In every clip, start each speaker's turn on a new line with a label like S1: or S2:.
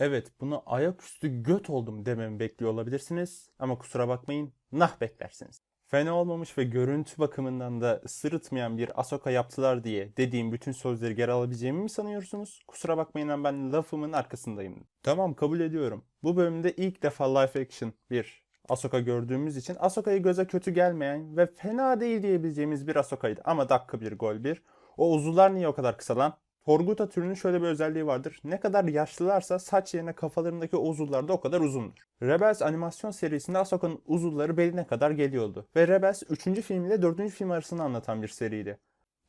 S1: Evet, bunu ayaküstü göt oldum dememi bekliyor olabilirsiniz ama kusura bakmayın, nah beklersiniz. Fena olmamış ve görüntü bakımından da sırıtmayan bir Ahsoka yaptılar diye dediğim bütün sözleri geri alabileceğimi mi sanıyorsunuz? Kusura bakmayın ben lafımın arkasındayım. Tamam kabul ediyorum. Bu bölümde ilk defa live action bir Ahsoka gördüğümüz için Ahsoka'yı göze kötü gelmeyen ve fena değil diyebileceğimiz bir Ahsoka'ydı. Ama dakika bir gol bir. O uzuvlar niye o kadar kısa lan? Torguta türünün şöyle bir özelliği vardır. Ne kadar yaşlılarsa saç yerine kafalarındaki uzuvlar da o kadar uzundur. Rebels animasyon serisinde Ahsoka'nın uzuvları beline kadar geliyordu. Ve Rebels 3. film ile 4. film arasını anlatan bir seriydi.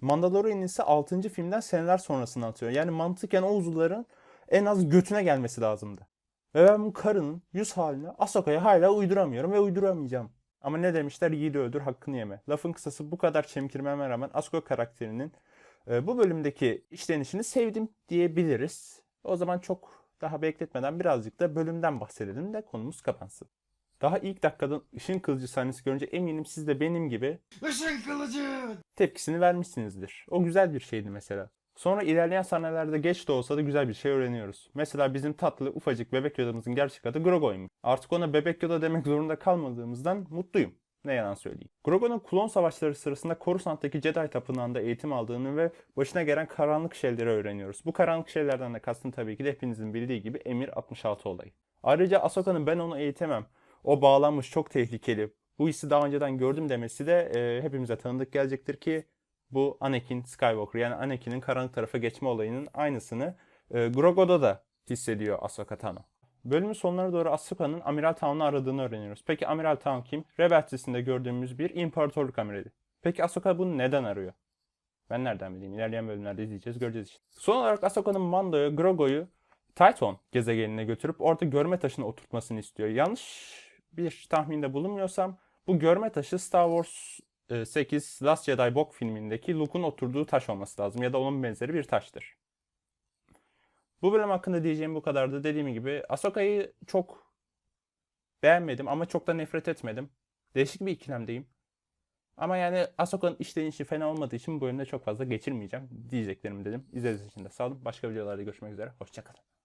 S1: Mandalorian ise 6. filmden seneler sonrasını atıyor. Yani mantıken o uzuvların en az götüne gelmesi lazımdı. Ve ben bu karının yüz haline Ahsoka'ya hala uyduramıyorum ve uyduramayacağım. Ama ne demişler yiğidi öldür hakkını yeme. Lafın kısası bu kadar çemkirmeme rağmen Ahsoka karakterinin bu bölümdeki işlenişini sevdim diyebiliriz. O zaman çok daha bekletmeden birazcık da bölümden bahsedelim de konumuz kapansın. Daha ilk dakikadan ışın kılıcı sahnesi görünce eminim siz de benim gibi
S2: Işın kılıcı.
S1: tepkisini vermişsinizdir. O güzel bir şeydi mesela. Sonra ilerleyen sahnelerde geç de olsa da güzel bir şey öğreniyoruz. Mesela bizim tatlı ufacık bebek Yoda'mızın gerçek adı Grogo'ymuş. Artık ona bebek Yoda demek zorunda kalmadığımızdan mutluyum. Ne yalan söyleyeyim. Grogo'nun klon savaşları sırasında Coruscant'taki Jedi tapınağında eğitim aldığını ve başına gelen karanlık şeyleri öğreniyoruz. Bu karanlık şeylerden de kastım tabii ki de hepinizin bildiği gibi Emir 66 olayı. Ayrıca Ahsoka'nın ben onu eğitemem. O bağlanmış çok tehlikeli. Bu hissi daha önceden gördüm demesi de e, hepimize tanıdık gelecektir ki bu Anakin Skywalker yani Anakin'in karanlık tarafa geçme olayının aynısını e, Grogo'da da hissediyor Ahsoka Tano. Bölümün sonlarına doğru Ahsoka'nın Amiral Town'u aradığını öğreniyoruz. Peki Amiral Town kim? Rebels dizisinde gördüğümüz bir imparatorluk amirali. Peki Ahsoka bunu neden arıyor? Ben nereden bileyim? İlerleyen bölümlerde izleyeceğiz, göreceğiz işte. Son olarak Ahsoka'nın Mando'yu, Grogo'yu Titan gezegenine götürüp orada görme taşını oturtmasını istiyor. Yanlış bir tahminde bulunmuyorsam bu görme taşı Star Wars e, 8 Last Jedi Bok filmindeki Luke'un oturduğu taş olması lazım ya da onun benzeri bir taştır. Bu bölüm hakkında diyeceğim bu kadardı. Dediğim gibi Ahsoka'yı çok beğenmedim ama çok da nefret etmedim. Değişik bir ikilemdeyim. Ama yani Ahsoka'nın işlenişi fena olmadığı için bu bölümde çok fazla geçirmeyeceğim diyeceklerimi dedim. İzlediğiniz için de sağ olun. Başka videolarda görüşmek üzere. Hoşçakalın.